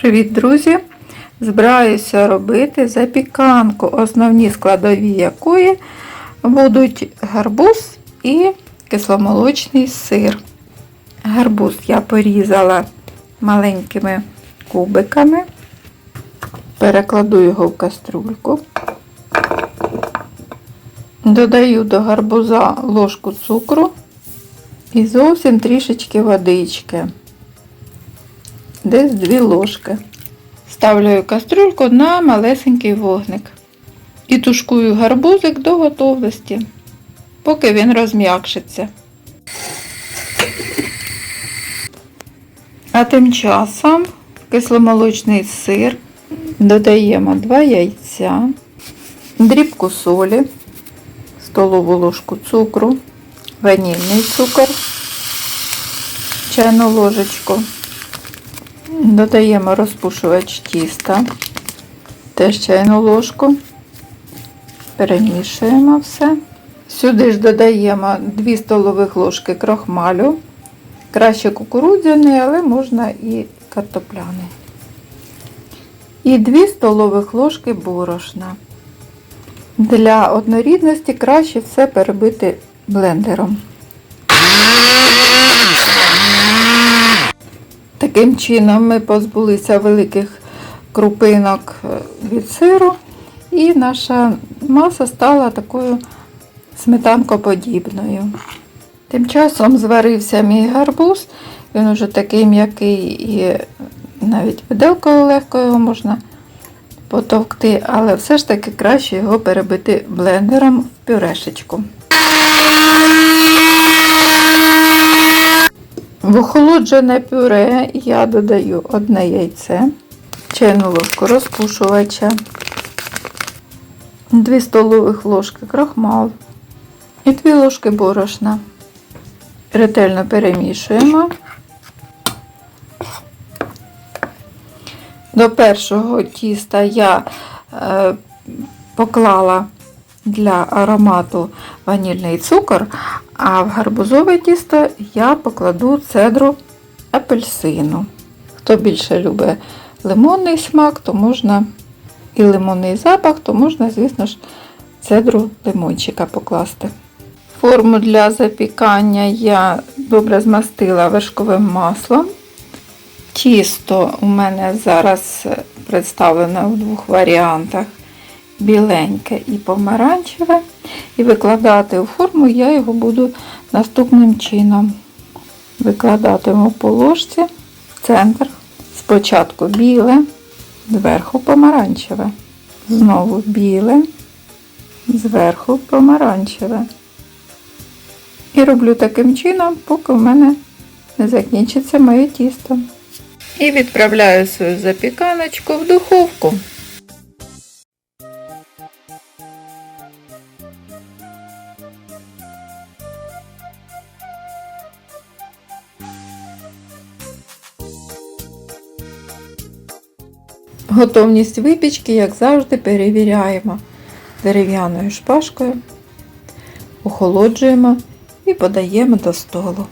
Привіт, друзі! Збираюся робити запіканку, основні складові якої будуть гарбуз і кисломолочний сир. Гарбуз я порізала маленькими кубиками, перекладу його в каструльку. Додаю до гарбуза ложку цукру і зовсім трішечки водички десь 2 ложки. Ставлю кастрюльку на малесенький вогник і тушкую гарбузик до готовності, поки він розм'якшиться. А тим часом кисломолочний сир додаємо 2 яйця, дрібку солі, столову ложку цукру, ванільний цукор, чайну ложечку. Додаємо розпушувач тіста, теж чайну ложку, перемішуємо все. Сюди ж додаємо 2 столових ложки крохмалю. Краще кукурудзяний, але можна і картопляний. І 2 столових ложки борошна. Для однорідності краще все перебити блендером. Таким чином ми позбулися великих крупинок е, від сиру, і наша маса стала такою сметанкоподібною. Тим часом зварився мій гарбуз, він уже такий м'який і навіть виделкою легко його можна потовкти, але все ж таки краще його перебити блендером в пюрешечку. В охолоджене пюре я додаю одне яйце, чайну ложку розпушувача, 2 столових ложки крахмал і 2 ложки борошна. Ретельно перемішуємо. До першого тіста я е, поклала для аромату ванільний цукор, а в гарбузове тісто я покладу цедру апельсину. Хто більше любить лимонний смак, то можна і лимонний запах, то можна, звісно ж, цедру лимончика покласти. Форму для запікання я добре змастила вершковим маслом. Тісто у мене зараз представлене в двох варіантах біленьке і помаранчеве. І викладати у форму я його буду наступним чином. Викладатиму по ложці в центр. Спочатку біле, зверху помаранчеве. Знову біле, зверху помаранчеве. І роблю таким чином, поки в мене не закінчиться моє тісто. І відправляю свою запіканочку в духовку. Готовність випічки, як завжди, перевіряємо дерев'яною шпажкою, охолоджуємо і подаємо до столу.